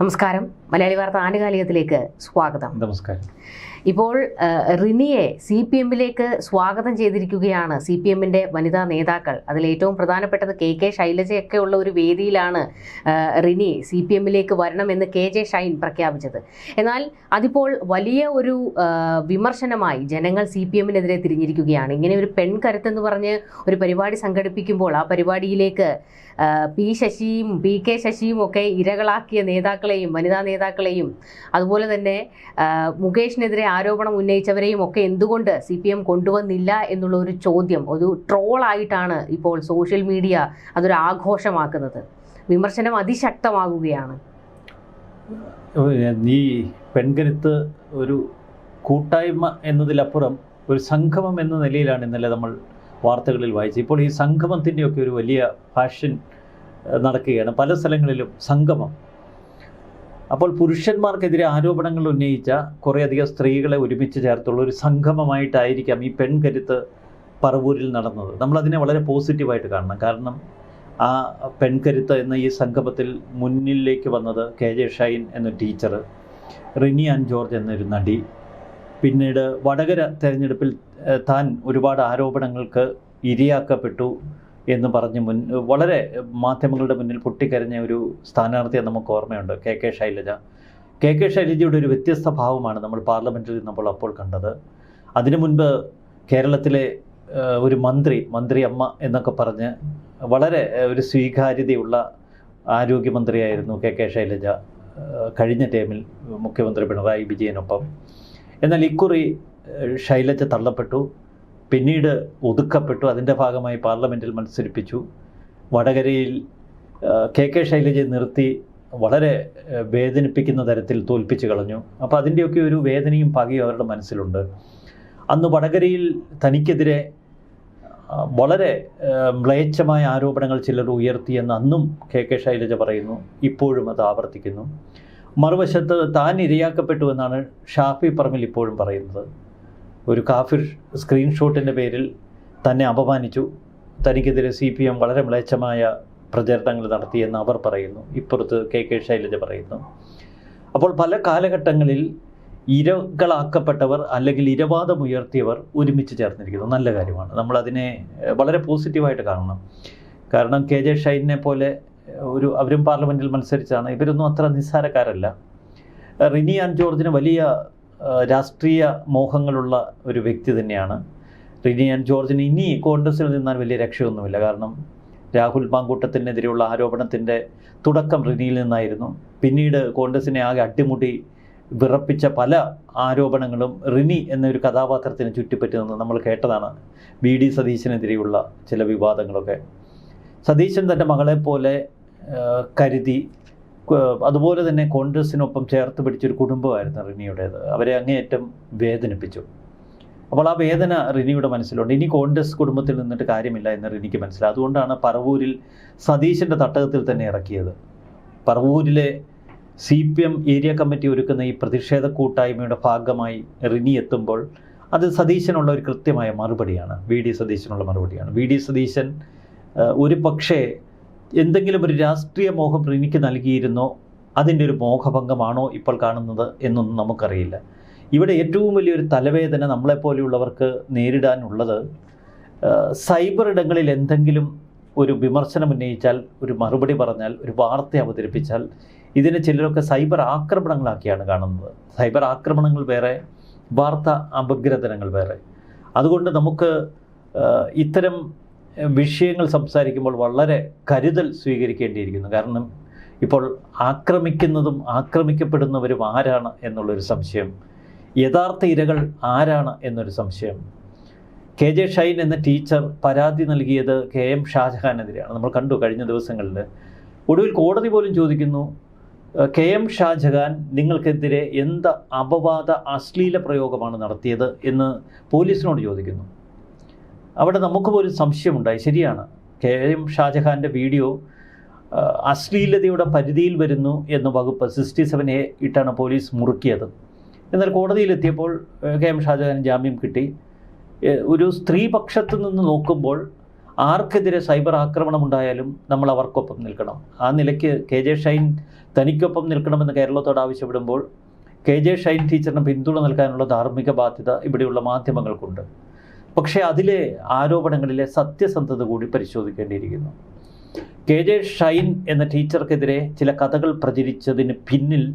നമസ്കാരം. മലയാളി വാർത്ത ആനുകാലികത്തിലേക്ക് സ്വാഗതം. നമസ്കാരം. ഇപ്പോൾ റിനിയെ സി പി എമ്മിലേക്ക് സ്വാഗതം ചെയ്തിരിക്കുകയാണ് സി പി എമ്മിന്റെ വനിതാ നേതാക്കൾ. അതിൽ ഏറ്റവും പ്രധാനപ്പെട്ടത് കെ കെ ശൈലജയൊക്കെ ഉള്ള ഒരു വേദിയിലാണ് റിനി സി പി എമ്മിലേക്ക് വരണമെന്ന് കെ ജെ ഷൈൻ പ്രഖ്യാപിച്ചത്. എന്നാൽ അതിപ്പോൾ വലിയ ഒരു വിമർശനമായി ജനങ്ങൾ സി പി എമ്മിനെതിരെ തിരിഞ്ഞിരിക്കുകയാണ്. ഇങ്ങനെ ഒരു പെൺകരുത്തെന്ന് പറഞ്ഞ് ഒരു പരിപാടി സംഘടിപ്പിക്കുമ്പോൾ ആ പരിപാടിയിലേക്ക് പി ശശിയും പി കെ ശശിയും ഒക്കെ ഇരകളാക്കിയ നേതാക്കളെയും വനിതാ നേതാക്കളെയും അതുപോലെ തന്നെ മുകേഷിനെതിരെ ആരോപണം ഉന്നയിച്ചവരെയും ഒക്കെ എന്തുകൊണ്ട് സി പി എം കൊണ്ടുവന്നില്ല എന്നുള്ള ഒരു ചോദ്യം ഒരു ട്രോളായിട്ടാണ് ഇപ്പോൾ സോഷ്യൽ മീഡിയ അതൊരു ആഘോഷമാക്കുന്നത്. വിമർശനം അതിശക്തമാകുകയാണ്. ഈ പെൺകരുത്ത് ഒരു കൂട്ടായ്മ എന്നതിലപ്പുറം ഒരു സംഗമം എന്ന നിലയിലാണ് ഇന്നലെ നമ്മൾ വാർത്തകളിൽ വായിച്ചത്. ഇപ്പോൾ ഈ സംഗമത്തിന്റെയൊക്കെ ഒരു വലിയ ഫാഷൻ നടക്കുകയാണ്. പല സ്ഥലങ്ങളിലും സംഗമം. അപ്പോൾ പുരുഷന്മാർക്കെതിരെ ആരോപണങ്ങൾ ഉന്നയിച്ച കുറേയധികം സ്ത്രീകളെ ഒരുമിച്ച് ചേർത്തുള്ള ഒരു സംഗമമായിട്ടായിരിക്കാം ഈ പെൺകരുത്ത് പറവൂരിൽ നടന്നത്. നമ്മളതിനെ വളരെ പോസിറ്റീവായിട്ട് കാണണം. കാരണം ആ പെൺകരുത്ത് എന്ന ഈ സംഗമത്തിൽ മുന്നിലേക്ക് വന്നത് കെ ജെ ഷൈൻ എന്ന ടീച്ചർ റിനി ആൻ ജോർജ് എന്നൊരു നടി. പിന്നീട് വടകര തെരഞ്ഞെടുപ്പിൽ താൻ ഒരുപാട് ആരോപണങ്ങൾക്ക് ഇരയാക്കപ്പെട്ടു. എന്ന് പറഞ്ഞ് മുൻ വളരെ മാധ്യമങ്ങളുടെ മുന്നിൽ പൊട്ടിക്കരഞ്ഞ ഒരു സ്ഥാനാർത്ഥിയെ നമുക്ക് ഓർമ്മയുണ്ട് K K Shailaja. K K ശൈലജയുടെ ഒരു വ്യത്യസ്ത ഭാവമാണ് നമ്മൾ പാർലമെന്റിൽ നമ്മൾ അപ്പോൾ കണ്ടത്. അതിനു മുൻപ് കേരളത്തിലെ ഒരു മന്ത്രി മന്ത്രി അമ്മ എന്നൊക്കെ പറഞ്ഞ് വളരെ ഒരു സ്വീകാര്യതയുള്ള ആരോഗ്യമന്ത്രിയായിരുന്നു കെ കെ ശൈലജ കഴിഞ്ഞ ടൈമിൽ മുഖ്യമന്ത്രി പിണറായി വിജയനൊപ്പം. എന്നാൽ ഇക്കുറി ശൈലജ തള്ളപ്പെട്ടു. പിന്നീട് ഒതുക്കപ്പെട്ടു. അതിന്റെ ഭാഗമായി പാർലമെന്റിൽ മത്സരിപ്പിച്ചു. വടകരയിൽ കെ കെ ശൈലജയെ നിർത്തി വളരെ വേദനിപ്പിക്കുന്ന തരത്തിൽ തോൽപ്പിച്ചു കളഞ്ഞു. അപ്പോൾ അതിന്റെയൊക്കെ ഒരു വേദനയും പകയും അവരുടെ മനസ്സിലുണ്ട്. അന്ന് വടകരയിൽ തനിക്കെതിരെ വളരെ മ്ലേച്ഛമായ ആരോപണങ്ങൾ ചിലർ ഉയർത്തിയെന്ന് അന്നും കെ കെ ശൈലജ പറയുന്നു. ഇപ്പോഴും അത് ആവർത്തിക്കുന്നു. മറുവശത്ത് താൻ ഇരയാക്കപ്പെട്ടു എന്നാണ് ഷാഫി പറമ്പിൽ ഇപ്പോഴും പറയുന്നത്. ഒരു കാഫിർ സ്ക്രീൻഷോട്ടിന്റെ പേരിൽ തന്നെ അപമാനിച്ചു. തനിക്കെതിരെ സി പി എം വളരെ മ്ലേച്ഛമായ പ്രചരണങ്ങൾ നടത്തിയെന്ന് അവർ പറയുന്നു. ഇപ്പുറത്ത് കെ കെ ശൈലജ പറയുന്നു. അപ്പോൾ പല കാലഘട്ടങ്ങളിൽ ഇരകളാക്കപ്പെട്ടവർ അല്ലെങ്കിൽ ഇരവാദം ഉയർത്തിയവർ ഒരുമിച്ച് ചേർന്നിരിക്കുന്നു. നല്ല കാര്യമാണ്. നമ്മളതിനെ വളരെ പോസിറ്റീവായിട്ട് കാണണം. കാരണം കെ ജെ ഷൈനെ പോലെ ഒരു അവരും പാർലമെന്റിൽ മത്സരിച്ചാണ്. ഇവരൊന്നും അത്ര നിസ്സാരക്കാരല്ല. റിനി ആൻഡ് ജോർജിന് വലിയ രാഷ്ട്രീയ മോഹങ്ങളുള്ള ഒരു വ്യക്തി തന്നെയാണ്. റിനി ആൻഡ് ജോർജിന് ഇനി കോൺഗ്രസിൽ നിന്നാൽ വലിയ രക്ഷയൊന്നുമില്ല. കാരണം രാഹുൽ പാങ്കൂട്ടത്തിനെതിരെയുള്ള ആരോപണത്തിന്റെ തുടക്കം റിനിയിൽ നിന്നായിരുന്നു. പിന്നീട് കോൺഗ്രസിനെ ആകെ അട്ടിമുട്ടി വിറപ്പിച്ച പല ആരോപണങ്ങളും റിനി എന്നൊരു കഥാപാത്രത്തിന് ചുറ്റിപ്പറ്റി നിന്ന് നമ്മൾ കേട്ടതാണ്. വി ഡി സതീശനെതിരെയുള്ള ചില വിവാദങ്ങളൊക്കെ. സതീശൻ തന്റെ മകളെപ്പോലെ കരുതി അതുപോലെ തന്നെ കോൺഗ്രസിനൊപ്പം ചേർത്ത് പിടിച്ചൊരു കുടുംബമായിരുന്നു റിനിയുടേത്. അവരെ അങ്ങേയറ്റം വേദനിപ്പിച്ചു. അപ്പോൾ ആ വേദന റിനിയുടെ മനസ്സിലുണ്ട്. ഇനി കോൺഗ്രസ് കുടുംബത്തിൽ നിന്നിട്ട് കാര്യമില്ല എന്ന് റിനിക്ക് മനസ്സിലായി. അതുകൊണ്ടാണ് പറവൂരിൽ സതീശന്റെ തട്ടകത്തിൽ തന്നെ ഇറക്കിയത്. പറവൂരിലെ C P M area committee ഒരുക്കുന്ന ഈ പ്രതിഷേധ കൂട്ടായ്മയുടെ ഭാഗമായി റിനി എത്തുമ്പോൾ അത് സതീശനുള്ള ഒരു കൃത്യമായ മറുപടിയാണ്. വി ഡി സതീശനുള്ള മറുപടിയാണ്. വി ഡി സതീശൻ ഒരു പക്ഷേ എന്തെങ്കിലും ഒരു രാഷ്ട്രീയ മോഹം എനിക്ക് നൽകിയിരുന്നോ? അതിന്റെ ഒരു മോഹഭംഗമാണോ ഇപ്പോൾ കാണുന്നത് എന്നൊന്നും നമുക്കറിയില്ല. ഇവിടെ ഏറ്റവും വലിയൊരു തലവേദന നമ്മളെപ്പോലെയുള്ളവർക്ക് നേരിടാനുള്ളത് സൈബർ ഇടങ്ങളിൽ എന്തെങ്കിലും ഒരു വിമർശനം ഉന്നയിച്ചാൽ ഒരു മറുപടി പറഞ്ഞാൽ ഒരു വാർത്ത അവതരിപ്പിച്ചാൽ ഇതിനെ ചിലരൊക്കെ സൈബർ ആക്രമണങ്ങളാക്കിയാണ് കാണുന്നത്. സൈബർ ആക്രമണങ്ങൾ വേറെ വാർത്ത അപഗ്രഥനങ്ങൾ വേറെ. അതുകൊണ്ട് നമുക്ക് ഇത്തരം വിഷയങ്ങൾ സംസാരിക്കുമ്പോൾ വളരെ കരുതൽ സ്വീകരിക്കേണ്ടിയിരിക്കുന്നു. കാരണം ഇപ്പോൾ ആക്രമിക്കുന്നതും ആക്രമിക്കപ്പെടുന്നവരും ആരാണ് എന്നുള്ളൊരു സംശയം. യഥാർത്ഥ ഇരകൾ ആരാണ് എന്നൊരു സംശയം. കെ ജെ ഷൈൻ എന്ന ടീച്ചർ പരാതി നൽകിയത് കെ എം ഷാജഹാനെതിരെയാണ്. നമ്മൾ കണ്ടു കഴിഞ്ഞ ദിവസങ്ങളിൽ. ഒടുവിൽ കോടതി പോലും ചോദിക്കുന്നു "ഏഹ്, കെ എം ഷാജഹാൻ നിങ്ങൾക്കെതിരെ എന്ത് അപവാദ അശ്ലീല പ്രയോഗമാണ് നടത്തിയത്? എന്ന് പോലീസിനോട് ചോദിക്കുന്നു. അവിടെ നമുക്ക് പോലും സംശയമുണ്ടായി. ശരിയാണ്. കെ എം ഷാജഹാന്റെ വീഡിയോ അശ്ലീലതയുടെ പരിധിയിൽ വരുന്നു എന്ന വകുപ്പ് സിക്സ്റ്റി സെവൻ എ ഇട്ടാണ് പോലീസ് മുറുക്കിയത്. എന്നാൽ കോടതിയിലെത്തിയപ്പോൾ കെ എം ഷാജഹാൻ ജാമ്യം കിട്ടി. ഒരു സ്ത്രീ പക്ഷത്ത് നിന്ന് നോക്കുമ്പോൾ ആർക്കെതിരെ സൈബർ ആക്രമണം ഉണ്ടായാലും നമ്മൾ അവർക്കൊപ്പം നിൽക്കണം. ആ നിലയ്ക്ക് കെ ജെ ഷൈൻ തനിക്കൊപ്പം നിൽക്കണമെന്ന് കേരളത്തോട് ആവശ്യപ്പെടുമ്പോൾ കെ ജെ ഷൈൻ ടീച്ചറിന് പിന്തുണ നൽകാനുള്ള ധാർമ്മിക ബാധ്യത ഇവിടെയുള്ള മാധ്യമങ്ങൾക്കുണ്ട്. പക്ഷേ അതിലെ ആരോപണങ്ങളിലെ സത്യസന്ധത കൂടി പരിശോധിക്കേണ്ടിയിരിക്കുന്നു. കെ ജെ ഷൈൻ എന്ന ടീച്ചർക്കെതിരെ ചില കഥകൾ പ്രചരിച്ചതിന് പിന്നിൽ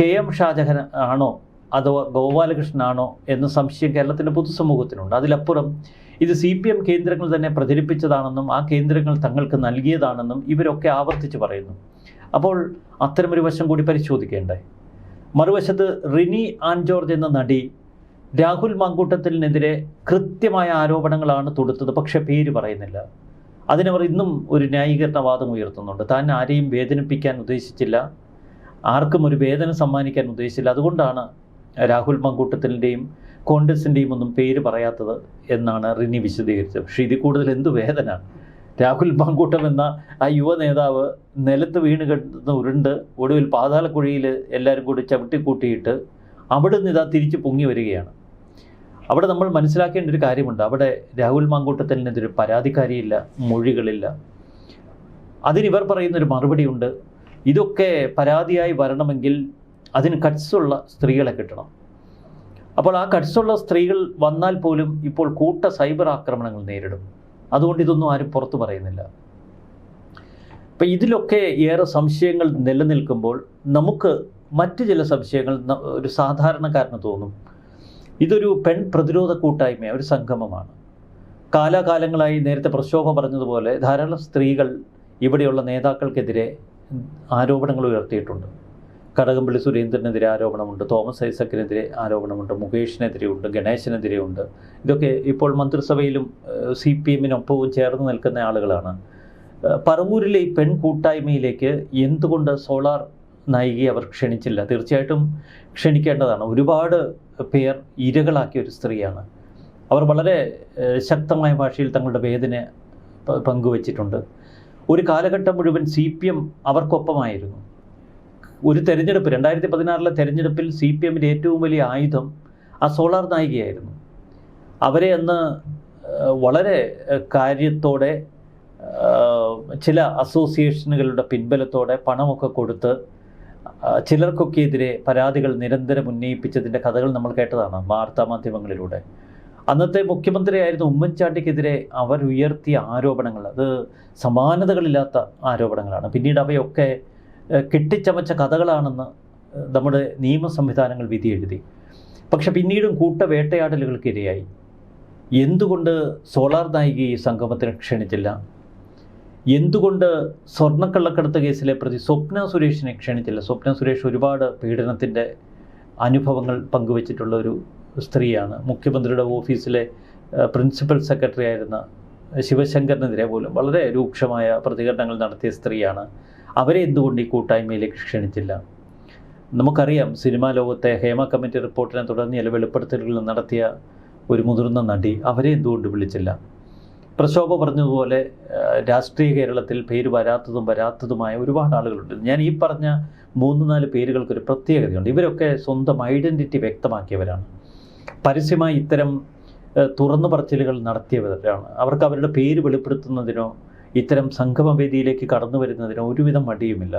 കെ എം ഷാജഹൻ ആണോ അതോ ഗോപാലകൃഷ്ണനാണോ എന്ന സംശയം കേരളത്തിന്റെ പൊതുസമൂഹത്തിനുണ്ട്. അതിലപ്പുറം ഇത് സി പി എം കേന്ദ്രങ്ങൾ തന്നെ പ്രചരിപ്പിച്ചതാണെന്നും ആ കേന്ദ്രങ്ങൾ തങ്ങൾക്ക് നൽകിയതാണെന്നും ഇവരൊക്കെ ആവർത്തിച്ച് പറയുന്നു. അപ്പോൾ അത്തരമൊരു വശം കൂടി പരിശോധിക്കേണ്ടേ. മറുവശത്ത് റിനി ആൻ ജോർജ് എന്ന നടി രാഹുൽ മങ്കൂട്ടത്തിനെതിരെ കൃത്യമായ ആരോപണങ്ങളാണ് തൊടുത്തത്. പക്ഷേ പേര് പറയുന്നില്ല. അതിനവർ ഇന്നും ഒരു ന്യായീകരണവാദം ഉയർത്തുന്നുണ്ട്. താൻ ആരെയും വേദനിപ്പിക്കാൻ ഉദ്ദേശിച്ചില്ല. ആർക്കും ഒരു വേദന സമ്മാനിക്കാൻ ഉദ്ദേശിച്ചില്ല. അതുകൊണ്ടാണ് രാഹുൽ മങ്കൂട്ടത്തിന്റെയും കോൺഗ്രസിന്റെയും ഒന്നും പേര് പറയാത്തത് എന്നാണ് റിനി വിശദീകരിച്ചത്. പക്ഷേ ഇതിൽ കൂടുതൽ എന്ത് വേദന? രാഹുൽ മങ്കൂട്ടം എന്ന ആ യുവ നേതാവ് നിലത്ത് വീണ് കിടന്ന് ഉരുണ്ട്. ഒടുവിൽ പാതാളക്കുഴിയിൽ എല്ലാവരും കൂടി ചവിട്ടിക്കൂട്ടിയിട്ട് അവിടെ നിന്ന് ഇതാ തിരിച്ച് പൊങ്ങി വരികയാണ്. അവിടെ നമ്മൾ മനസ്സിലാക്കേണ്ട ഒരു കാര്യമുണ്ട്. അവിടെ രാഹുൽ മാങ്കൂട്ടത്തിനെതിരെ പരാതിക്കാരിയില്ല മൊഴികളില്ല. അതിനിവർ പറയുന്നൊരു മറുപടിയുണ്ട്. ഇതൊക്കെ പരാതിയായി വരണമെങ്കിൽ അതിന് കട്സുള്ള സ്ത്രീകളെ കിട്ടണം. അപ്പോൾ ആ കട്സുള്ള സ്ത്രീകൾ വന്നാൽ പോലും ഇപ്പോൾ കൂട്ട സൈബർ ആക്രമണങ്ങൾ നേരിടും. അതുകൊണ്ട് ഇതൊന്നും ആരും പുറത്തു പറയുന്നില്ല. അപ്പം ഇതിലൊക്കെ ഏറെ സംശയങ്ങൾ നിലനിൽക്കുമ്പോൾ നമുക്ക് മറ്റ് ചില സംശയങ്ങൾ ഒരു സാധാരണക്കാരന് തോന്നും. ഇതൊരു പെൺ പ്രതിരോധ കൂട്ടായ്മ ഒരു സംഗമമാണ്. കാലാകാലങ്ങളായി നേരത്തെ പ്രക്ഷോഭ പറഞ്ഞതുപോലെ ധാരാളം സ്ത്രീകൾ ഇവിടെയുള്ള നേതാക്കൾക്കെതിരെ ആരോപണങ്ങൾ ഉയർത്തിയിട്ടുണ്ട്. കടകംപള്ളി സുരേന്ദ്രനെതിരെ ആരോപണമുണ്ട് തോമസ് ഐസക്കിനെതിരെ ആരോപണമുണ്ട് മുകേഷിനെതിരെയുണ്ട് ഗണേശനെതിരെയുണ്ട്. ഇതൊക്കെ ഇപ്പോൾ മന്ത്രിസഭയിലും സി പി എമ്മിനൊപ്പവും ചേർന്ന് നിൽക്കുന്ന ആളുകളാണ്. പറവൂരിലെ ഈ പെൺ കൂട്ടായ്മയിലേക്ക് എന്തുകൊണ്ട് സോളാർ നായികയെ അവർ ക്ഷണിച്ചില്ല. തീർച്ചയായിട്ടും ക്ഷണിക്കേണ്ടതാണ്. ഒരുപാട് പേർ ഇരകളാക്കിയ ഒരു സ്ത്രീയാണ്. അവർ വളരെ ശക്തമായ ഭാഷയിൽ തങ്ങളുടെ വേദന പങ്കുവച്ചിട്ടുണ്ട്. ഒരു കാലഘട്ടം മുഴുവൻ സി പി എം അവർക്കൊപ്പമായിരുന്നു. ഒരു തെരഞ്ഞെടുപ്പ് രണ്ടായിരത്തി പതിനാറിലെ തെരഞ്ഞെടുപ്പിൽ സി പി എമ്മിന്റെ ഏറ്റവും വലിയ ആയുധം ആ സോളാർ നായികയായിരുന്നു. അവരെ അന്ന് വളരെ കാര്യത്തോടെ ചില അസോസിയേഷനുകളുടെ പിൻബലത്തോടെ പണമൊക്കെ കൊടുത്ത് ചിലർക്കൊക്കെ എതിരെ പരാതികൾ നിരന്തരം ഉന്നയിപ്പിച്ചതിന്റെ കഥകൾ നമ്മൾ കേട്ടതാണ് വാർത്താ മാധ്യമങ്ങളിലൂടെ. അന്നത്തെ മുഖ്യമന്ത്രിയായിരുന്ന ഉമ്മൻചാണ്ടിക്കെതിരെ അവർ ഉയർത്തിയ ആരോപണങ്ങൾ അത് സമാനതകളില്ലാത്ത ആരോപണങ്ങളാണ്. പിന്നീട് അവയൊക്കെ കെട്ടിച്ചമച്ച കഥകളാണെന്ന് നമ്മുടെ നിയമ സംവിധാനങ്ങൾ വിധി എഴുതി. പക്ഷെ പിന്നീടും കൂട്ട വേട്ടയാടലുകൾക്കിരയായി എന്തുകൊണ്ട് സോളാർ നായിക ഈ സംഗമത്തിന് ക്ഷണിച്ചില്ല? എന്തുകൊണ്ട് സ്വർണക്കള്ളക്കടത്ത് കേസിലെ പ്രതി സ്വപ്ന സുരേഷിനെ ക്ഷണിച്ചില്ല? സ്വപ്ന സുരേഷ് ഒരുപാട് പീഡനത്തിന്റെ അനുഭവങ്ങൾ പങ്കുവച്ചിട്ടുള്ള ഒരു സ്ത്രീയാണ്. മുഖ്യമന്ത്രിയുടെ ഓഫീസിലെ പ്രിൻസിപ്പൽ സെക്രട്ടറി ആയിരുന്ന ശിവശങ്കറിനെതിരെ പോലും വളരെ രൂക്ഷമായ പ്രതികരണങ്ങൾ നടത്തിയ സ്ത്രീയാണ്. അവരെ എന്തുകൊണ്ട് ഈ കൂട്ടായ്മയിലേക്ക് ക്ഷണിച്ചില്ല? നമുക്കറിയാം സിനിമാ ലോകത്തെ ഹേമ കമ്മിറ്റി റിപ്പോർട്ടിനെ തുടർന്ന് വെളിപ്പെടുത്തലുകൾ നടത്തിയ ഒരു മുതിർന്ന നടി അവരെ എന്തുകൊണ്ട് വിളിച്ചില്ല? പ്രശോഭ പറഞ്ഞതുപോലെ രാഷ്ട്രീയ കേരളത്തിൽ പേര് വരാത്തതും വരാത്തതുമായ ഒരുപാട് ആളുകളുണ്ട്. ഞാൻ ഈ പറഞ്ഞ മൂന്ന് നാല് പേരുകൾക്കൊരു പ്രത്യേകതയുണ്ട്. ഇവരൊക്കെ സ്വന്തം ഐഡന്റിറ്റി വ്യക്തമാക്കിയവരാണ്. പരസ്യമായി ഇത്തരം തുറന്നു പറച്ചിലുകൾ നടത്തിയവരാണ്. അവർക്ക് അവരുടെ പേര് വെളിപ്പെടുത്തുന്നതിനോ ഇത്തരം സംഗമവേദിയിലേക്ക് കടന്നു വരുന്നതിനോ ഒരുവിധം മടിയുമില്ല.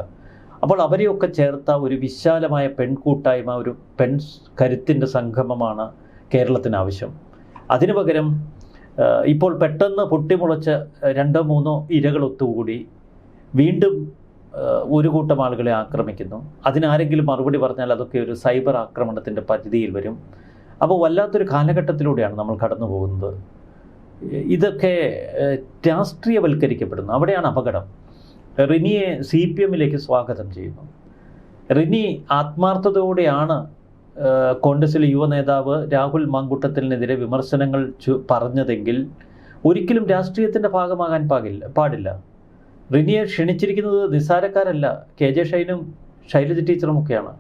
അപ്പോൾ അവരെയൊക്കെ ചേർത്ത ഒരു വിശാലമായ പെൺകൂട്ടായ്മ ഒരു പെൺ കരുത്തിന്റെ സംഗമമാണ് കേരളത്തിന് ആവശ്യം അതിനു പകരം ഇപ്പോൾ പെട്ടെന്ന് പൊട്ടിമുളച്ച രണ്ടോ മൂന്നോ ഇരകൾ ഒത്തുകൂടി വീണ്ടും ഒരു കൂട്ടം ആളുകളെ ആക്രമിക്കുന്നു. അതിനാരെങ്കിലും മറുപടി പറഞ്ഞാൽ അതൊക്കെ ഒരു സൈബർ ആക്രമണത്തിന്റെ പരിധിയിൽ വരും. അപ്പോൾ വല്ലാത്തൊരു കാലഘട്ടത്തിലൂടെയാണ് നമ്മൾ കടന്നു പോകുന്നത്. ഇതൊക്കെ രാഷ്ട്രീയവൽക്കരിക്കപ്പെടുന്നു. അവിടെയാണ് അപകടം. റിനിയെ സി പി എമ്മിലേക്ക് സ്വാഗതം ചെയ്യുന്നു. റിനി ആത്മാർത്ഥതയോടെയാണ് കോൺഗ്രസിലെ യുവ നേതാവ് രാഹുൽ മാങ്കുട്ടത്തിനെതിരെ വിമർശനങ്ങൾ പറഞ്ഞതെങ്കിൽ ഒരിക്കലും രാഷ്ട്രീയത്തിന്റെ ഭാഗമാകാൻ പാകില്ല പാടില്ല. റിനിയെ ക്ഷണിച്ചിരിക്കുന്നത് നിസ്സാരക്കാരല്ല. കെ ജെ ഷൈനും ശൈലജ ടീച്ചറും ഒക്കെയാണ്.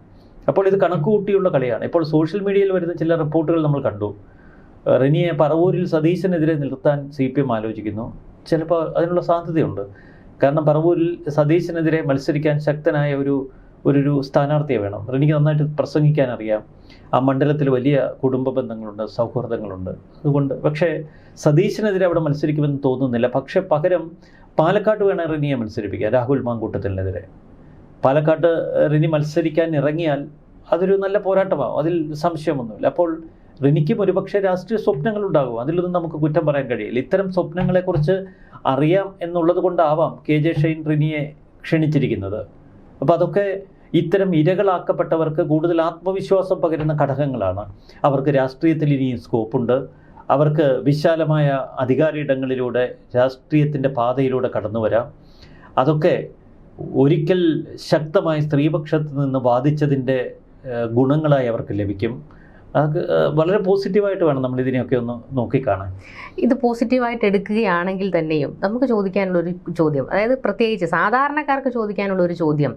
അപ്പോൾ ഇത് കണക്കുകൂട്ടിയുള്ള കളിയാണ്. ഇപ്പോൾ സോഷ്യൽ മീഡിയയിൽ വരുന്ന ചില റിപ്പോർട്ടുകൾ നമ്മൾ കണ്ടു. റിനിയെ പറവൂരിൽ സതീശനെതിരെ നിർത്താൻ സി പി എം ആലോചിക്കുന്നു. ചിലപ്പോൾ അതിനുള്ള സാധ്യതയുണ്ട്. കാരണം പറവൂരിൽ സതീശനെതിരെ മത്സരിക്കാൻ ശക്തനായ ഒരു ഒരു സ്ഥാനാർത്ഥിയെ വേണം. എനിക്ക് നന്നായിട്ട് പ്രസംഗിക്കാൻ അറിയാം. ആ മണ്ഡലത്തിൽ വലിയ കുടുംബ ബന്ധങ്ങളുണ്ട് സൗഹൃദങ്ങളുണ്ട്. അതുകൊണ്ട് പക്ഷേ സതീശനെതിരെ അവിടെ മത്സരിക്കുമെന്ന് തോന്നുന്നില്ല. പക്ഷേ പകരം പാലക്കാട് വേണം റിനിയെ മത്സരിപ്പിക്കുക രാഹുൽ മാങ്കൂട്ടത്തിനെതിരെ. പാലക്കാട്ട് റിനി മത്സരിക്കാൻ ഇറങ്ങിയാൽ അതൊരു നല്ല പോരാട്ടമാവും. അതിൽ സംശയമൊന്നുമില്ല. അപ്പോൾ റിനിക്കും ഒരുപക്ഷെ രാഷ്ട്രീയ സ്വപ്നങ്ങൾ ഉണ്ടാകും. അതിലൊന്നും നമുക്ക് കുറ്റം പറയാൻ കഴിയില്ല. ഇത്തരം സ്വപ്നങ്ങളെക്കുറിച്ച് അറിയാം എന്നുള്ളത് കൊണ്ടാവാം കെ ജെ ഷൈൻ റിനിയെ ക്ഷണിച്ചിരിക്കുന്നത്. അപ്പോൾ അതൊക്കെ ഇത്തരം ഇരകളാക്കപ്പെട്ടവർക്ക് കൂടുതൽ ആത്മവിശ്വാസം പകരുന്ന ഘടകങ്ങളാണ്. അവർക്ക് രാഷ്ട്രീയത്തിൽ ഇനിയും സ്കോപ്പുണ്ട്. അവർക്ക് വിശാലമായ അധികാരയിടങ്ങളിലൂടെ രാഷ്ട്രീയത്തിന്റെ പാതയിലൂടെ കടന്നു വരാം. അതൊക്കെ ഒരിക്കൽ ശക്തമായി സ്ത്രീപക്ഷത്ത് നിന്ന് വാദിച്ചതിന്റെ ഗുണങ്ങളായി അവർക്ക് ലഭിക്കും. അത് ഏഹ്, വളരെ പോസിറ്റീവായിട്ട് വേണം നമ്മൾ ഇതിനെയൊക്കെ ഒന്ന് നോക്കിക്കാണാൻ. ഇത് പോസിറ്റീവായിട്ട് എടുക്കുകയാണെങ്കിൽ തന്നെയും നമുക്ക് ചോദിക്കാനുള്ള ഒരു ചോദ്യം അതായത് പ്രത്യേകിച്ച് സാധാരണക്കാർക്ക് ചോദിക്കാനുള്ള ഒരു ചോദ്യം.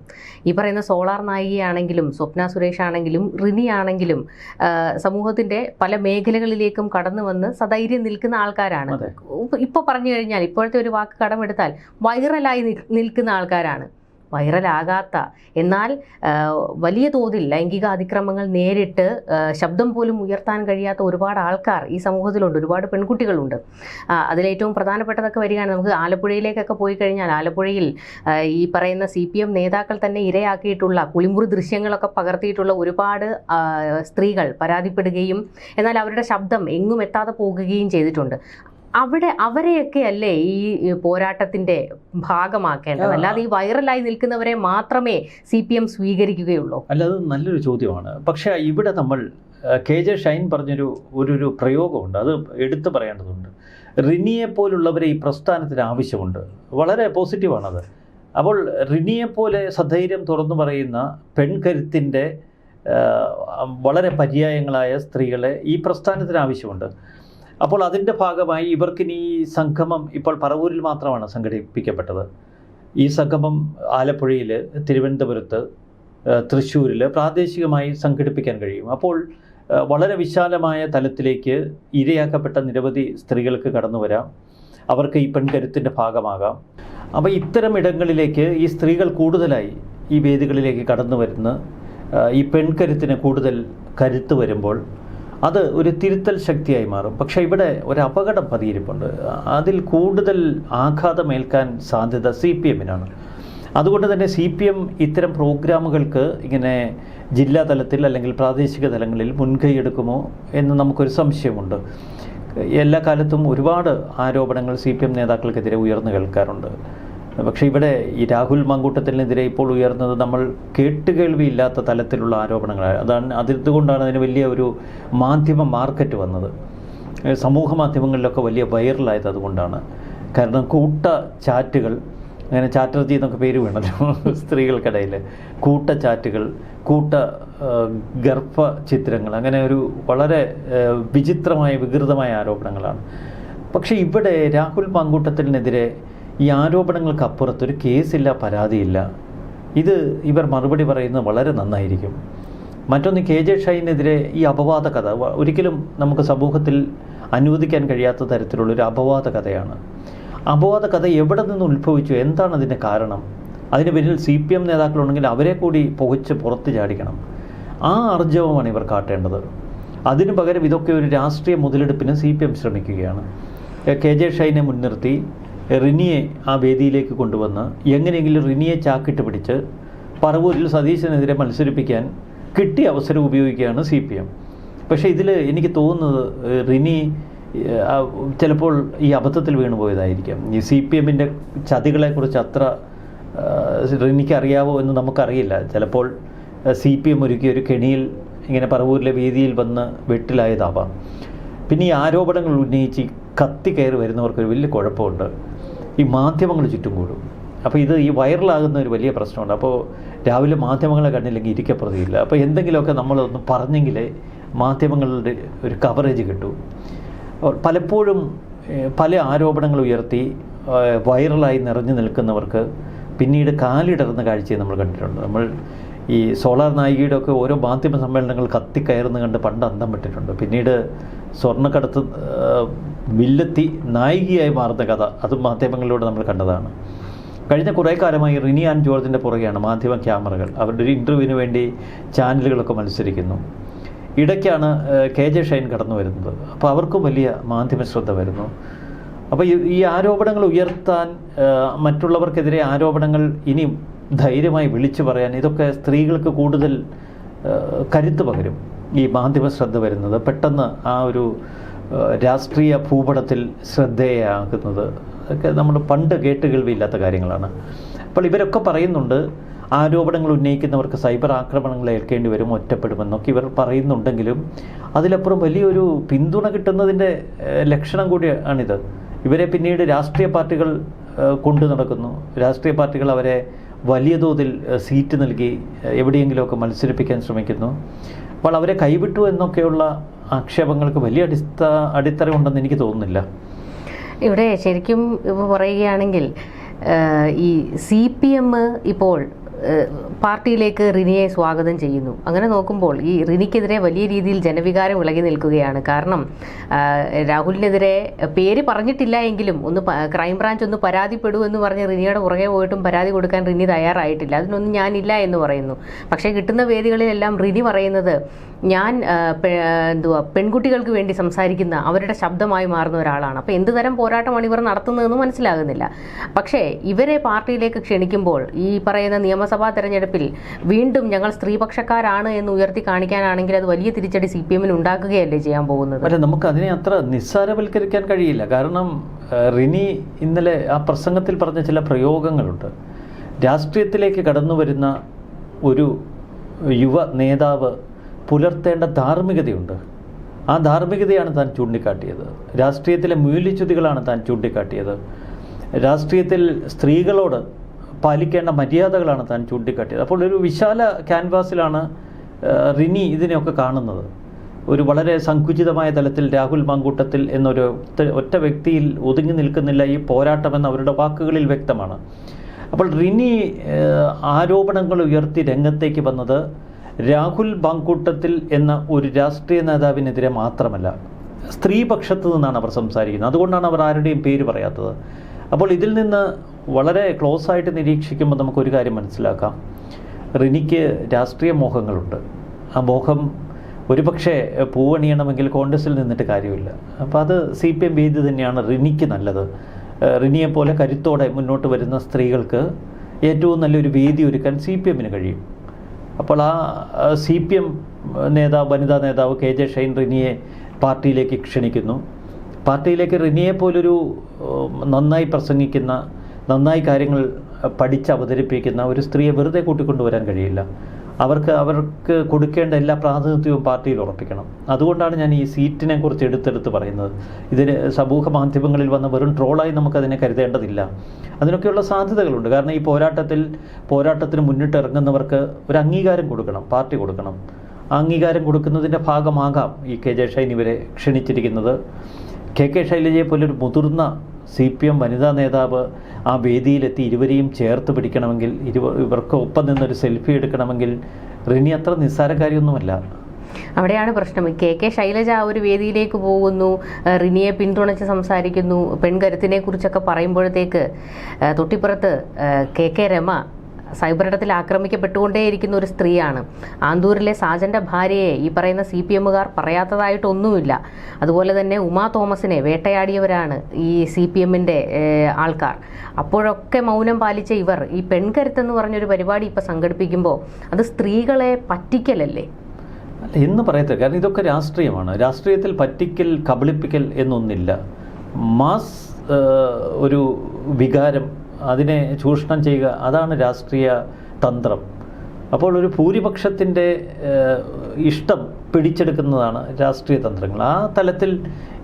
ഈ പറയുന്ന സോളാർ നായികയാണെങ്കിലും സ്വപ്ന സുരേഷ് ആണെങ്കിലും റിനി ആണെങ്കിലും സമൂഹത്തിന്റെ പല മേഖലകളിലേക്കും കടന്നു വന്ന് സധൈര്യം നിൽക്കുന്ന ആൾക്കാരാണ്. ഇപ്പോൾ പറഞ്ഞു കഴിഞ്ഞാൽ ഇപ്പോഴത്തെ ഒരു വാക്ക് കടമെടുത്താൽ വൈറലായി നിൽക്കുന്ന ആൾക്കാരാണ്. വൈറലാകാത്ത. എന്നാൽ വലിയ തോതിൽ ലൈംഗിക അതിക്രമങ്ങൾ നേരിട്ട് ശബ്ദം പോലും ഉയർത്താൻ കഴിയാത്ത ഒരുപാട് ആൾക്കാർ ഈ സമൂഹത്തിലുണ്ട്. ഒരുപാട് പെൺകുട്ടികളുണ്ട്. അതിലേറ്റവും പ്രധാനപ്പെട്ടതൊക്കെ വരികയാണ് നമുക്ക് ആലപ്പുഴയിലേക്കൊക്കെ പോയി കഴിഞ്ഞാൽ ആലപ്പുഴയിൽ ഈ പറയുന്ന സി പി എം നേതാക്കൾ തന്നെ ഇരയാക്കിയിട്ടുള്ള കുളിമുറി ദൃശ്യങ്ങളൊക്കെ പകർത്തിയിട്ടുള്ള ഒരുപാട് സ്ത്രീകൾ പരാതിപ്പെടുകയും എന്നാൽ അവരുടെ ശബ്ദം എങ്ങും എത്താതെ പോകുകയും ചെയ്തിട്ടുണ്ട്. അവിടെ അവരെയൊക്കെ അല്ലേ ഈ പോരാട്ടത്തിന്റെ ഭാഗമാക്കേണ്ടത്. അല്ലാതെ ഈ വൈറലായി നിൽക്കുന്നവരെ മാത്രമേ സി പി എം സ്വീകരിക്കുകയുള്ളൂ. അല്ല അത് നല്ലൊരു ചോദ്യമാണ്. പക്ഷേ ഇവിടെ നമ്മൾ കെ ജെ ഷൈൻ പറഞ്ഞൊരു ഒരു ഒരു പ്രയോഗമുണ്ട്. അത് എടുത്തു പറയേണ്ടതുണ്ട്. റിനിയെ പോലുള്ളവരെ ഈ പ്രസ്ഥാനത്തിന് ആവശ്യമുണ്ട്. വളരെ പോസിറ്റീവാണത്. അപ്പോൾ റിനിയെ പോലെ സധൈര്യം തുറന്നു പറയുന്ന പെൺകരുത്തിന്റെ വളരെ പര്യായങ്ങളായ സ്ത്രീകളെ ഈ പ്രസ്ഥാനത്തിന് ആവശ്യമുണ്ട്. അപ്പോൾ അതിന്റെ ഭാഗമായി ഇവർക്കിനി ഈ സംഗമം ഇപ്പോൾ പറവൂരിൽ മാത്രമാണ് സംഘടിപ്പിക്കപ്പെട്ടത്. ഈ സംഗമം ആലപ്പുഴയിൽ തിരുവനന്തപുരത്ത് തൃശ്ശൂരിൽ പ്രാദേശികമായി സംഘടിപ്പിക്കാൻ കഴിയും. അപ്പോൾ വളരെ വിശാലമായ തലത്തിലേക്ക് ഇരയാക്കപ്പെട്ട നിരവധി സ്ത്രീകൾക്ക് കടന്നു വരാം. അവർക്ക് ഈ പെൺകരുത്തിന്റെ ഭാഗമാകാം. അപ്പോൾ ഇത്തരം ഇടങ്ങളിലേക്ക് ഈ സ്ത്രീകൾ കൂടുതലായി ഈ വേദികളിലേക്ക് കടന്നു വരുന്ന ഈ പെൺകരുത്തിന് കൂടുതൽ കരുത്ത് വരുമ്പോൾ അത് ഒരു തിരുത്തൽ ശക്തിയായി മാറും. പക്ഷേ ഇവിടെ ഒരു അപകടം പതിയിരിപ്പുണ്ട്. അതിൽ കൂടുതൽ ആഘാതമേൽക്കാൻ സാധ്യത സി പി എമ്മിനാണ്. അതുകൊണ്ട് തന്നെ സി പി എം ഇത്തരം പ്രോഗ്രാമുകൾക്ക് ഇങ്ങനെ ജില്ലാ തലത്തിൽ അല്ലെങ്കിൽ പ്രാദേശിക തലങ്ങളിൽ മുൻകൈ എടുക്കുമോ എന്ന് നമുക്കൊരു സംശയമുണ്ട്. എല്ലാ കാലത്തും ഒരുപാട് ആരോപണങ്ങൾ സി പി എം നേതാക്കൾക്കെതിരെ ഉയർന്നു കേൾക്കാറുണ്ട്. പക്ഷേ ഇവിടെ ഈ രാഹുൽ മങ്കൂട്ടത്തിനെതിരെ ഇപ്പോൾ ഉയർന്നത് നമ്മൾ കേട്ടുകേൾവിയില്ലാത്ത തലത്തിലുള്ള ആരോപണങ്ങളാണ്. അതാണ് അതിർത്തുകൊണ്ടാണ് അതിന് വലിയ ഒരു മാധ്യമ മാർക്കറ്റ് വന്നത്. സമൂഹ മാധ്യമങ്ങളിലൊക്കെ വലിയ വൈറലായത് അതുകൊണ്ടാണ്. കാരണം കൂട്ട ചാറ്റുകൾ അങ്ങനെ ചാറ്റർജി എന്നൊക്കെ പേര് വേണമല്ലോ സ്ത്രീകൾക്കിടയിൽ കൂട്ട ചാറ്റുകൾ കൂട്ട ഗർഭ ചിത്രങ്ങൾ അങ്ങനെ ഒരു വളരെ വിചിത്രമായ വികൃതമായ ആരോപണങ്ങളാണ്. പക്ഷേ ഇവിടെ രാഹുൽ പങ്കൂട്ടത്തിനെതിരെ ഈ ആരോപണങ്ങൾക്ക് അപ്പുറത്തൊരു കേസില്ല പരാതിയില്ല. ഇത് ഇവർ മറുപടി പറയുന്നത് വളരെ നന്നായിരിക്കും. മറ്റൊന്ന് കെ ജെ ഷൈനെതിരെ ഈ അപവാദ കഥ ഒരിക്കലും നമുക്ക് സമൂഹത്തിൽ അനുവദിക്കാൻ കഴിയാത്ത തരത്തിലുള്ളൊരു അപവാദ കഥയാണ്. അപവാദ കഥ എവിടെ നിന്ന് ഉത്ഭവിച്ചു? എന്താണ് അതിന്റെ കാരണം? അതിന് പിന്നിൽ സി പി എം നേതാക്കളുണ്ടെങ്കിൽ അവരെ കൂടി പുകച്ച് പുറത്ത് ചാടിക്കണം. ആ ആർജവമാണ് ഇവർ കാട്ടേണ്ടത്. അതിനു പകരം ഇതൊക്കെ ഒരു രാഷ്ട്രീയ മുതലെടുപ്പിന് സി പി എം ശ്രമിക്കുകയാണ്. കെ ജെ ഷൈനെ മുൻനിർത്തി റിനിയെ ആ വേദിയിലേക്ക് കൊണ്ടുവന്ന് എങ്ങനെയെങ്കിലും റിനിയെ ചാക്കിട്ട് പിടിച്ച് പറവൂരിൽ സതീശനെതിരെ മത്സരിപ്പിക്കാൻ കിട്ടിയ അവസരം ഉപയോഗിക്കുകയാണ് സി പി എം. പക്ഷേ ഇതിൽ എനിക്ക് തോന്നുന്നത് റിനി ചിലപ്പോൾ ഈ അബദ്ധത്തിൽ വീണുപോയതായിരിക്കാം ഈ സി പി എമ്മിന്റെ ചതികളെക്കുറിച്ച് അത്ര ഏഹ്, റിനിക്ക് അറിയാവോ എന്ന് നമുക്കറിയില്ല. ചിലപ്പോൾ സി പി എം ഒരുക്കിയ ഒരു കെണിയിൽ ഇങ്ങനെ പറവൂരിലെ വേദിയിൽ വന്ന് വെട്ടിലായതാവാം. പിന്നെ ഈ ആരോപണങ്ങൾ ഉന്നയിച്ച് കത്തി കയറി വരുന്നവർക്ക് ഒരു വലിയ കുഴപ്പമുണ്ട്. ഈ മാധ്യമങ്ങൾ ചുറ്റും കൂടും. അപ്പോൾ ഇത് ഈ വൈറലാകുന്ന ഒരു വലിയ പ്രശ്നമുണ്ട്. അപ്പോൾ രാവിലെ മാധ്യമങ്ങളെ കണ്ടില്ലെങ്കിൽ ഇരിക്കപ്രതിയില്ല. അപ്പോൾ എന്തെങ്കിലുമൊക്കെ നമ്മളൊന്ന് പറഞ്ഞെങ്കിലേ മാധ്യമങ്ങളുടെ ഒരു കവറേജ് കിട്ടും. പലപ്പോഴും പല ആരോപണങ്ങൾ ഉയർത്തി വൈറലായി നിറഞ്ഞു നിൽക്കുന്നവർക്ക് പിന്നീട് കാലിടർന്ന കാഴ്ചയെ നമ്മൾ കണ്ടിട്ടുണ്ട്. നമ്മൾ ഈ സോളാർ നായികയുടെ ഒക്കെ ഓരോ മാധ്യമ സമ്മേളനങ്ങൾ കത്തിക്കയറുന്ന കണ്ട് പണ്ട് അന്തം വിട്ടിട്ടുണ്ട്. പിന്നീട് സ്വർണക്കടത്ത് വില്ലെത്തി നായികയായി മാറുന്ന കഥ അതും മാധ്യമങ്ങളിലൂടെ നമ്മൾ കണ്ടതാണ്. കഴിഞ്ഞ കുറേ കാലമായി റിനി ആൻഡ് ജോർജിന്റെ പുറകെയാണ് മാധ്യമ ക്യാമറകൾ. അവരുടെ ഒരു ഇന്റർവ്യൂവിന് വേണ്ടി ചാനലുകളൊക്കെ മത്സരിക്കുന്നു. ഇടയ്ക്കാണ് കെ ജെ ഷൈൻ കടന്നു വരുന്നത്. അപ്പോൾ അവർക്കും വലിയ മാധ്യമ ശ്രദ്ധ വരുന്നു. അപ്പോൾ ഈ- ആരോപണങ്ങൾ ഉയർത്താൻ മറ്റുള്ളവർക്കെതിരെ ആരോപണങ്ങൾ ഇനി ധൈര്യമായി വിളിച്ചു പറയാൻ ഇതൊക്കെ സ്ത്രീകൾക്ക് കൂടുതൽ കരുത്ത് പകരും. ഈ മാധ്യമ ശ്രദ്ധ വരുന്നത് പെട്ടെന്ന് ആ ഒരു രാഷ്ട്രീയ ഭൂപടത്തിൽ ശ്രദ്ധേയാകുന്നത്. ഒക്കെ നമ്മൾ പണ്ട് കേട്ട് കേൾവിയില്ലാത്ത കാര്യങ്ങളാണ്. അപ്പോൾ ഇവരൊക്കെ പറയുന്നുണ്ട് ആരോപണങ്ങൾ ഉന്നയിക്കുന്നവർക്ക് സൈബർ ആക്രമണങ്ങൾ ഏൽക്കേണ്ടി വരും ഒറ്റപ്പെടുമെന്നൊക്കെ ഇവർ പറയുന്നുണ്ടെങ്കിലും അതിലപ്പുറം വലിയൊരു പിന്തുണ കിട്ടുന്നതിന്റെ ലക്ഷണം കൂടിയാണിത്. ഇവരെ പിന്നീട് രാഷ്ട്രീയ പാർട്ടികൾ കൊണ്ടു നടക്കുന്നു. രാഷ്ട്രീയ പാർട്ടികൾ അവരെ വലിയ തോതിൽ സീറ്റ് നൽകി എവിടെയെങ്കിലുമൊക്കെ മത്സരിപ്പിക്കാൻ ശ്രമിക്കുന്നു. അപ്പോൾ അവരെ കൈവിട്ടു എന്നൊക്കെയുള്ള ആക്ഷേപങ്ങൾക്ക് വലിയ അടിസ്ഥ അടിത്തറ ഉണ്ടെന്ന് എനിക്ക് തോന്നുന്നില്ല. ഇവിടെ ശരിക്കും പറയുകയാണെങ്കിൽ ഈ സി പി എം ഇപ്പോൾ പാർട്ടിയിലേക്ക് റിനിയെ സ്വാഗതം ചെയ്യുന്നു. അങ്ങനെ നോക്കുമ്പോൾ ഈ റിനിക്കെതിരെ വലിയ രീതിയിൽ ജനവികാരം ഇളകി നിൽക്കുകയാണ്. കാരണം രാഹുലിനെതിരെ പേര് പറഞ്ഞിട്ടില്ല എങ്കിലും ഒന്ന് ക്രൈംബ്രാഞ്ച് ഒന്ന് പരാതിപ്പെടൂ എന്ന് പറഞ്ഞ് റിനിയുടെ പുറകെ പോയിട്ടും പരാതി കൊടുക്കാൻ റിനി തയ്യാറായിട്ടില്ല. അതിനൊന്നും ഞാനില്ല എന്ന് പറയുന്നു. പക്ഷേ കിട്ടുന്ന വേദികളിലെല്ലാം റിനി പറയുന്നത് ഞാൻ എന്തുവാ പെൺകുട്ടികൾക്ക് വേണ്ടി സംസാരിക്കുന്ന അവരുടെ ശബ്ദമായി മാറുന്ന ഒരാളാണ്. അപ്പോൾ എന്ത് തരം പോരാട്ടമാണ് ഇവർ നടത്തുന്നതെന്ന് മനസ്സിലാകുന്നില്ല. പക്ഷേ ഇവരെ പാർട്ടിയിലേക്ക് ക്ഷണിക്കുമ്പോൾ ഈ പറയുന്ന നിയമസഭാ തെരഞ്ഞെടുപ്പിൽ വീണ്ടും ഞങ്ങൾ സ്ത്രീപക്ഷക്കാരാണ് എന്ന് ഉയർത്തി കാണിക്കാനാണെങ്കിൽ അത് വലിയ തിരിച്ചടി സി പി എമ്മിന് ഉണ്ടാക്കുകയല്ലേ ചെയ്യാൻ പോകുന്നത്? അല്ലെ നമുക്ക് അതിനെ അത്ര നിസ്സാരവൽക്കരിക്കാൻ കഴിയില്ല. കാരണം റിനി ഇന്നലെ ആ പ്രസംഗത്തിൽ പറഞ്ഞ ചില പ്രയോഗങ്ങളുണ്ട്. രാഷ്ട്രീയത്തിലേക്ക് കടന്നു വരുന്ന ഒരു യുവ നേതാവ് പുലർത്തേണ്ട ധാർമ്മികതയുണ്ട്. ആ ധാർമ്മികതയാണ് താൻ ചൂണ്ടിക്കാട്ടിയത്. രാഷ്ട്രീയത്തിലെ മൂല്യച്യുതികളാണ് താൻ ചൂണ്ടിക്കാട്ടിയത്. രാഷ്ട്രീയത്തിൽ സ്ത്രീകളോട് പാലിക്കേണ്ട മര്യാദകളാണ് താൻ ചൂണ്ടിക്കാട്ടിയത്. അപ്പോൾ ഒരു വിശാല ക്യാൻവാസിലാണ് റിനി ഇതിനെയൊക്കെ കാണുന്നത്. ഒരു വളരെ സങ്കുചിതമായ തലത്തിൽ രാഹുൽ മാങ്കൂട്ടത്തിൽ എന്നൊരു ഒറ്റ വ്യക്തിയിൽ ഒതുങ്ങി നിൽക്കുന്നില്ല ഈ പോരാട്ടമെന്ന് അവരുടെ വാക്കുകളിൽ വ്യക്തമാണ്. അപ്പോൾ റിനി ആരോപണങ്ങൾ ഉയർത്തി രംഗത്തേക്ക് വന്നത് രാഹുൽ ബാങ്കൂട്ടത്തിൽ എന്ന ഒരു രാഷ്ട്രീയ നേതാവിനെതിരെ മാത്രമല്ല സ്ത്രീപക്ഷത്തു നിന്നാണ് അവർ സംസാരിക്കുന്നത്. അതുകൊണ്ടാണ് അവർ ആരുടെയും പേര് പറയാത്തത്. അപ്പോൾ ഇതിൽ നിന്ന് വളരെ ക്ലോസ് ആയിട്ട് നിരീക്ഷിക്കുമ്പോൾ നമുക്കൊരു കാര്യം മനസ്സിലാക്കാം. റിനിക്ക് രാഷ്ട്രീയ മോഹങ്ങളുണ്ട്. ആ മോഹം ഒരുപക്ഷെ പൂവണിയണമെങ്കിൽ കോൺഗ്രസിൽ നിന്നിട്ട് കാര്യമില്ല. അപ്പോൾ അത് സി പി എം വേദി തന്നെയാണ് റിനിക്ക് നല്ലത്. റിനിയെപ്പോലെ റിനിയെ പോലെ കരുത്തോടെ മുന്നോട്ട് വരുന്ന സ്ത്രീകൾക്ക് ഏറ്റവും നല്ലൊരു വേദി ഒരുക്കാൻ സി പി എമ്മിന് കഴിയും. അപ്പോൾ ആ സി പി എം നേതാവ് വനിതാ നേതാവ് കെ ജെ ഷൈൻ റിനിയെ പാർട്ടിയിലേക്ക് ക്ഷണിക്കുന്നു. പാർട്ടിയിലേക്ക് റിനിയെ പോലൊരു നന്നായി പ്രസംഗിക്കുന്ന നന്നായി കാര്യങ്ങൾ പഠിച്ച് അവതരിപ്പിക്കുന്ന ഒരു സ്ത്രീയെ വെറുതെ കൂട്ടിക്കൊണ്ടുവരാൻ കഴിയില്ല. അവർക്ക് അവർക്ക് കൊടുക്കേണ്ട എല്ലാ പ്രാതിനിധ്യവും പാർട്ടിയിൽ ഉറപ്പിക്കണം. അതുകൊണ്ടാണ് ഞാൻ ഈ സീറ്റിനെ കുറിച്ച് എടുത്തെടുത്ത് പറയുന്നത്. ഇതിന് സമൂഹ മാധ്യമങ്ങളിൽ വന്ന വെറും ട്രോളായി നമുക്കതിനെ കരുതേണ്ടതില്ല. അതിനൊക്കെയുള്ള സാധ്യതകളുണ്ട്. കാരണം ഈ പോരാട്ടത്തിൽ പോരാട്ടത്തിന് മുന്നിട്ടിറങ്ങുന്നവർക്ക് ഒരു അംഗീകാരം കൊടുക്കണം പാർട്ടി കൊടുക്കണം. അംഗീകാരം കൊടുക്കുന്നതിന്റെ ഭാഗമാകാം ഈ കെ ജെ ഷൈൻ ഇവരെ ക്ഷണിച്ചിരിക്കുന്നത്. കെ കെ ശൈലജയെ പോലൊരു മുതിർന്ന സി പി എം വനിതാ നേതാവ് ആ വേദിയിലെത്തി ഇരുവരെയും ചേർത്ത് പിടിക്കണമെങ്കിൽ ഇരുവ ഇവർക്ക് ഒപ്പം നിന്നൊരു സെൽഫി എടുക്കണമെങ്കിൽ റിനി അത്ര നിസ്സാരക്കാരിയൊന്നുമല്ല അവിടെയാണ് പ്രശ്നം. കെ കെ ശൈലജ ആ ഒരു വേദിയിലേക്ക് പോകുന്നു. റിനിയെ പിന്തുണച്ച് സംസാരിക്കുന്നു. പെൺകരുത്തിനെ കുറിച്ചൊക്കെ പറയുമ്പോഴത്തേക്ക് തൊട്ടിപ്പുറത്ത് കെ കെ രമ സൈബറിടത്തിൽ ആക്രമിക്കപ്പെട്ടുകൊണ്ടേയിരിക്കുന്ന ഒരു സ്ത്രീയാണ്. ആന്തൂരിലെ സാജന്റെ ഭാര്യയെ ഈ പറയുന്ന സി പി എമ്മുകാർ പറയാത്തതായിട്ടൊന്നുമില്ല. അതുപോലെ തന്നെ ഉമാ തോമസിനെ വേട്ടയാടിയവരാണ് ഈ സി പി എമ്മിന്റെ ആൾക്കാർ. അപ്പോഴൊക്കെ മൗനം പാലിച്ച ഇവർ ഈ പെൺകരുത്തെന്ന് പറഞ്ഞൊരു പരിപാടി ഇപ്പോൾ സംഘടിപ്പിക്കുമ്പോൾ അത് സ്ത്രീകളെ പറ്റിക്കലല്ലേ? അല്ല എന്ന് പറയത്തില്ല. കാരണം ഇതൊക്കെ രാഷ്ട്രീയമാണ്. രാഷ്ട്രീയത്തിൽ പറ്റിക്കൽ കബളിപ്പിക്കൽ എന്നൊന്നില്ല. മാസ് ഒരു വികാരം അതിനെ ചൂഷണം ചെയ്യുക അതാണ് രാഷ്ട്രീയ തന്ത്രം. അപ്പോൾ ഒരു ഭൂരിപക്ഷത്തിന്റെ ഇഷ്ടം പിടിച്ചെടുക്കുന്നതാണ് രാഷ്ട്രീയ തന്ത്രങ്ങൾ. ആ തലത്തിൽ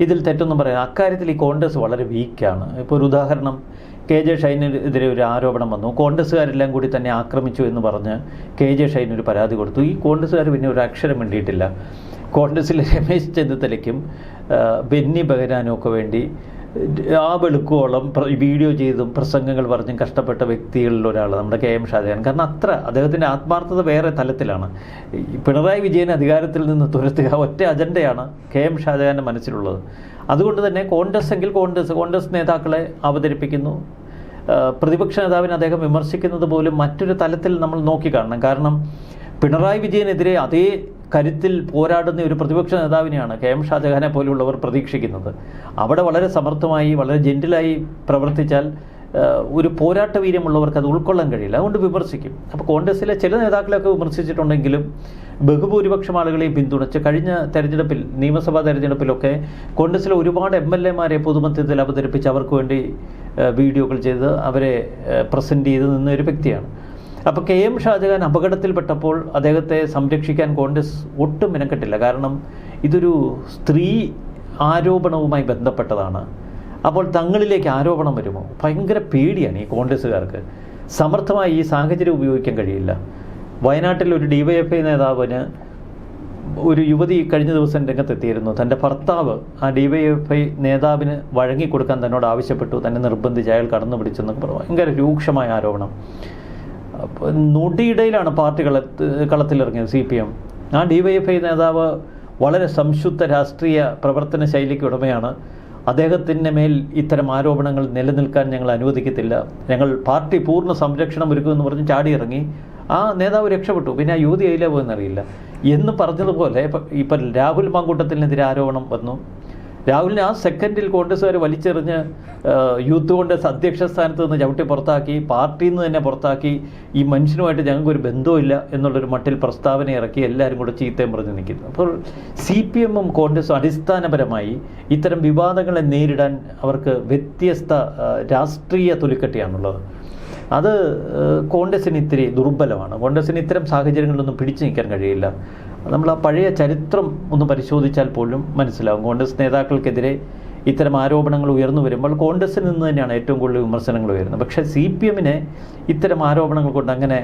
ഇതിൽ തെറ്റൊന്നും പറയാം. അക്കാര്യത്തിൽ ഈ കോൺഗ്രസ് വളരെ വീക്കാണ്. ഇപ്പോൾ ഒരു ഉദാഹരണം കെ ജെ ഷൈനെതിരെ ഒരു ആരോപണം വന്നു. കോൺഗ്രസ്സുകാരെല്ലാം കൂടി തന്നെ ആക്രമിച്ചു എന്ന് പറഞ്ഞ് കെ ജെ ഷൈൻ ഒരു പരാതി കൊടുത്തു. ഈ കോൺഗ്രസ്സുകാർ പിന്നെ ഒരു അക്ഷരം വേണ്ടിയിട്ടില്ല കോൺഗ്രസ്സിലെ രമേശ് ചെന്നിത്തലയ്ക്കും ബെന്നി ബഹരാനും ഒക്കെ വേണ്ടി ആ വെളുക്കോളം വീഡിയോ ചെയ്തും പ്രസംഗങ്ങൾ പറഞ്ഞും കഷ്ടപ്പെട്ട വ്യക്തികളിൽ ഒരാൾ നമ്മുടെ കെ എം ഷാജഹാൻ. കാരണം അത്ര അദ്ദേഹത്തിന്റെ ആത്മാർത്ഥത വേറെ തലത്തിലാണ്. പിണറായി വിജയൻ അധികാരത്തിൽ നിന്ന് തുരത്തുക ഒറ്റ അജണ്ടയാണ് കെ എം ഷാജഹാന്റെ മനസ്സിലുള്ളത്. അതുകൊണ്ട് തന്നെ കോൺഗ്രസ് എങ്കിൽ കോൺഗ്രസ് കോൺഗ്രസ് നേതാക്കളെ അവതരിപ്പിക്കുന്നു. പ്രതിപക്ഷ നേതാവിനെ അദ്ദേഹം വിമർശിക്കുന്നത് പോലും മറ്റൊരു തലത്തിൽ നമ്മൾ നോക്കിക്കാണണം കാരണം പിണറായി വിജയനെതിരെ അതേ കരുത്തിൽ പോരാടുന്ന ഒരു പ്രതിപക്ഷ നേതാവിനെയാണ് കെ എം ഷാജഹാനെ പോലെയുള്ളവർ പ്രതീക്ഷിക്കുന്നത്. അവിടെ വളരെ സമർത്ഥമായി വളരെ ജെന്റിലായി പ്രവർത്തിച്ചാൽ ഒരു പോരാട്ട വീര്യമുള്ളവർക്ക് അത് ഉൾക്കൊള്ളാൻ കഴിയില്ല. അതുകൊണ്ട് വിമർശിക്കും. അപ്പോൾ കോൺഗ്രസ്സിലെ ചില നേതാക്കളെയൊക്കെ വിമർശിച്ചിട്ടുണ്ടെങ്കിലും ബഹുഭൂരിപക്ഷം ആളുകളെയും പിന്തുണച്ച് കഴിഞ്ഞ തെരഞ്ഞെടുപ്പിൽ നിയമസഭാ തെരഞ്ഞെടുപ്പിലൊക്കെ കോൺഗ്രസ്സിലെ ഒരുപാട് എം എൽ എമാരെ പൊതുമധ്യത്തിൽ അവതരിപ്പിച്ച് അവർക്ക് വേണ്ടി വീഡിയോകൾ ചെയ്ത് അവരെ പ്രസന്റ് ചെയ്ത് നിന്ന ഒരു വ്യക്തിയാണ്. അപ്പോൾ കെ എം ഷാജഹാൻ അപകടത്തിൽപ്പെട്ടപ്പോൾ അദ്ദേഹത്തെ സംരക്ഷിക്കാൻ കോൺഗ്രസ് ഒട്ടും മിനക്കെട്ടില്ല. കാരണം ഇതൊരു സ്ത്രീ ആരോപണവുമായി ബന്ധപ്പെട്ടതാണ്. അപ്പോൾ തങ്ങളിലേക്ക് ആരോപണം വരുമോ? ഭയങ്കര പേടിയാണ് ഈ കോൺഗ്രസ്സുകാർക്ക്. സമർത്ഥമായി ഈ സാഹചര്യം ഉപയോഗിക്കാൻ കഴിയില്ല. വയനാട്ടിൽ ഒരു ഡി വൈ എഫ് ഐ നേതാവിന് ഒരു യുവതി കഴിഞ്ഞ ദിവസം രംഗത്തെത്തിയിരുന്നു. തന്റെ ഭർത്താവ് ആ ഡി വൈ എഫ് ഐ നേതാവിന് വഴങ്ങിക്കൊടുക്കാൻ തന്നോട് ആവശ്യപ്പെട്ടു. തന്നെ നിർബന്ധിച്ച് അയാൾ കടന്നു പിടിച്ചെന്നൊക്കെ പറഞ്ഞു. ഭയങ്കര രൂക്ഷമായ ആരോപണം. നൊടിയിടയിലാണ് പാർട്ടി കള കളത്തിലിറങ്ങിയത് സി പി എം. ആ ഡി വൈ എഫ് ഐ നേതാവ് വളരെ സംശുദ്ധ രാഷ്ട്രീയ പ്രവർത്തന ശൈലിക്ക് ഉടമയാണ്. അദ്ദേഹത്തിന്റെ മേൽ ഇത്തരം ആരോപണങ്ങൾ നിലനിൽക്കാൻ ഞങ്ങൾ അനുവദിക്കത്തില്ല. ഞങ്ങൾ പാർട്ടി പൂർണ സംരക്ഷണം ഒരുക്കുമെന്ന് പറഞ്ഞ് ചാടിയിറങ്ങി. ആ നേതാവ് രക്ഷപ്പെട്ടു. പിന്നെ ആ യുവതി അതിലേ പോയെന്നറിയില്ല എന്ന് പറഞ്ഞതുപോലെ ഇപ്പം ഇപ്പം രാഹുൽ മാങ്കൂട്ടത്തിനെതിരെ ആരോപണം വന്നു. രാഹുലിനെ ആ സെക്കൻഡിൽ കോൺഗ്രസ്സുകാർ വലിച്ചെറിഞ്ഞ് യൂത്ത് കോൺഗ്രസ് അധ്യക്ഷ സ്ഥാനത്ത് നിന്ന് ചവിട്ടി പുറത്താക്കി പാർട്ടിയിൽ നിന്ന് തന്നെ പുറത്താക്കി ഈ മനുഷ്യനുമായിട്ട് ഞങ്ങൾക്ക് ഒരു ബന്ധമില്ല എന്നുള്ളൊരു മട്ടിൽ പ്രസ്താവന ഇറക്കി എല്ലാവരും കൂടെ ചീത്തയും പറഞ്ഞ് നിൽക്കുന്നു. അപ്പോൾ സി പി എമ്മും കോൺഗ്രസും അടിസ്ഥാനപരമായി ഇത്തരം വിവാദങ്ങളെ നേരിടാൻ അവർക്ക് വ്യത്യസ്ത രാഷ്ട്രീയ തൊലിക്കട്ടിയാണുള്ളത്. അത് കോൺഗ്രസ്സിന് ഇത്തിരി ദുർബലമാണ്. കോൺഗ്രസിന് ഇത്തരം സാഹചര്യങ്ങളിലൊന്നും പിടിച്ചു നിൽക്കാൻ കഴിയില്ല. നമ്മൾ ആ പഴയ ചരിത്രം ഒന്ന് പരിശോധിച്ചാൽ പോലും മനസ്സിലാകും കോൺഗ്രസ് നേതാക്കൾക്കെതിരെ ഇത്തരം ആരോപണങ്ങൾ ഉയർന്നു വരുമ്പോൾ കോൺഗ്രസിൽ നിന്ന് തന്നെയാണ് ഏറ്റവും കൂടുതൽ വിമർശനങ്ങൾ ഉയരുന്നത്. പക്ഷേ സി പി എമ്മിനെ ഇത്തരം ആരോപണങ്ങൾ കൊണ്ട് അങ്ങനെ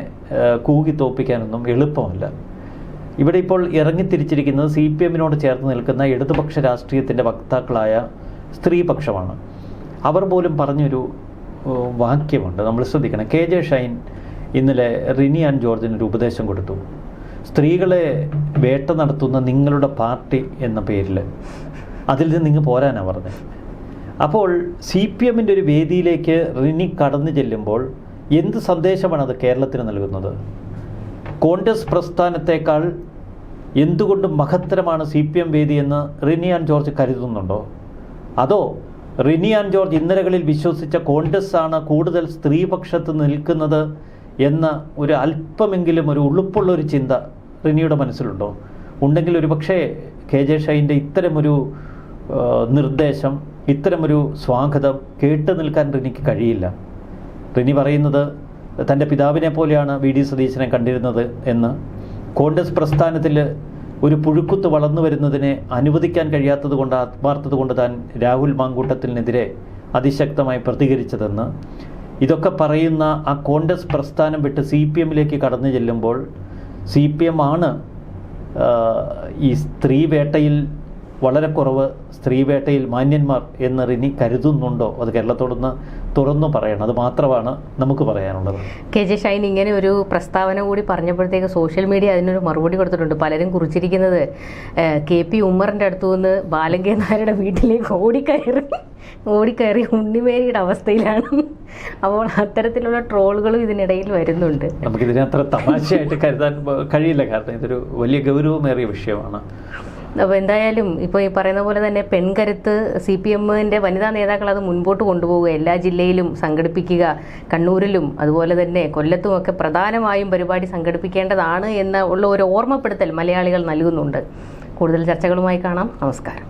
കൂകി തോപ്പിക്കാനൊന്നും എളുപ്പമല്ല. ഇവിടെ ഇപ്പോൾ ഇറങ്ങിത്തിരിച്ചിരിക്കുന്നത് സി പി എമ്മിനോട് ചേർന്ന് നിൽക്കുന്ന ഇടതുപക്ഷ രാഷ്ട്രീയത്തിന്റെ വക്താക്കളായ സ്ത്രീപക്ഷമാണ്. അവർ പോലും പറഞ്ഞൊരു വാക്യമുണ്ട്. നമ്മൾ ശ്രദ്ധിക്കണം. കെ ജെ ഷൈൻ ഇന്നലെ റിനി ആൻഡ് ജോർജിന് ഒരു ഉപദേശം കൊടുത്തു. സ്ത്രീകളെ വേട്ട നടത്തുന്ന നിങ്ങളുടെ പാർട്ടി എന്ന പേരിൽ അതിൽ നിന്ന് നിങ്ങൾ പോരാനാണ് പറഞ്ഞത് അപ്പോൾ സി പി എമ്മിന്റെ ഒരു വേദിയിലേക്ക് റിനി കടന്നു ചെല്ലുമ്പോൾ എന്ത് സന്ദേശമാണ് അത് കേരളത്തിന് നൽകുന്നത്? കോൺഗ്രസ് പ്രസ്ഥാനത്തേക്കാൾ എന്തുകൊണ്ട് മഹത്തരമാണ് സി പി എം വേദി എന്ന് റിനിയാൻ ജോർജ് കരുതുന്നുണ്ടോ? അതോ റിനിയാൻ ജോർജ് ഇന്നലകളിൽ വിശ്വസിച്ച കോൺഗ്രസ് ആണ് കൂടുതൽ സ്ത്രീപക്ഷത്ത് നിൽക്കുന്നത് എന്ന ഒരു അല്പമെങ്കിലും ഒരു ഉളുപ്പുള്ള ഒരു ചിന്ത റിനിയുടെ മനസ്സിലുണ്ടോ? ഉണ്ടെങ്കിൽ ഒരു പക്ഷേ കെ ജെ ഷൈന്റെ ഇത്തരമൊരു നിർദ്ദേശം ഇത്തരമൊരു സ്വാഗതം കേട്ടു നിൽക്കാൻ റിനിക്ക് കഴിയില്ല. റിനി പറയുന്നത് തന്റെ പിതാവിനെ പോലെയാണ് വി ഡി സതീശനെ കണ്ടിരുന്നത് എന്ന്. കോൺഗ്രസ് പ്രസ്ഥാനത്തിൽ ഒരു പുഴുക്കുത്ത് വളർന്നു വരുന്നതിനെ അനുവദിക്കാൻ കഴിയാത്തത് കൊണ്ട് ആത്മാർത്ഥത കൊണ്ട് താൻ രാഹുൽ മാങ്കൂട്ടത്തിനെതിരെ അതിശക്തമായി പ്രതികരിച്ചതെന്ന്. ഇതൊക്കെ പറയുന്ന ആ കോൺഗ്രസ് പ്രസ്ഥാനം വിട്ട് സി പി എമ്മിലേക്ക് കടന്നു ചെല്ലുമ്പോൾ സി പി എം ആണ് ഈ സ്ത്രീ വേട്ടയിൽ വളരെ കുറവ് സ്ത്രീവേട്ടയിൽ മാന്യന്മാർ എന്ന് റിനി കരുതുന്നുണ്ടോ? അത് കേരളത്തോടൊന്ന് തുറന്നു പറയണം. അത് മാത്രമാണ് നമുക്ക് പറയാനുള്ളത്. കെ ജെ ഷൈൻ ഇങ്ങനെ ഒരു പ്രസ്താവന കൂടി പറഞ്ഞപ്പോഴത്തേക്ക് സോഷ്യൽ മീഡിയ അതിനൊരു മറുപടി കൊടുത്തിട്ടുണ്ട്. പലരും കുറിച്ചിരിക്കുന്നത് കെ പി ഉമ്മറിന്റെ അടുത്തു നിന്ന് ബാലങ്കേ നായരുടെ വീട്ടിലേക്ക് ഓടിക്കയറി ഓടിക്കയറി ഉണ്ണിമേരിയുടെ അവസ്ഥയിലാണ്. അപ്പോൾ അത്തരത്തിലുള്ള ട്രോളുകളും ഇതിനിടയിൽ വരുന്നുണ്ട്. നമുക്കിതിനെ അത്ര തമാശയായിട്ട് കരുതാൻ കഴിയില്ല. കാരണം ഇതൊരു വലിയ ഗൗരവമേറിയ വിഷയമാണ്. അപ്പോൾ എന്തായാലും ഇപ്പോൾ ഈ പറയുന്ന പോലെ തന്നെ പെൺകരുത്ത് സി പി എമ്മിന്റെ വനിതാ നേതാക്കൾ അത് മുൻപോട്ട് കൊണ്ടുപോവുക എല്ലാ ജില്ലയിലും സംഘടിപ്പിക്കുക കണ്ണൂരിലും അതുപോലെ തന്നെ കൊല്ലത്തുമൊക്കെ പ്രധാനമായും പരിപാടി സംഘടിപ്പിക്കേണ്ടതാണ് എന്ന ഉള്ള ഒരു ഓർമ്മപ്പെടുത്തൽ മലയാളികൾ നൽകുന്നുണ്ട്. കൂടുതൽ ചർച്ചകളുമായി കാണാം. നമസ്കാരം.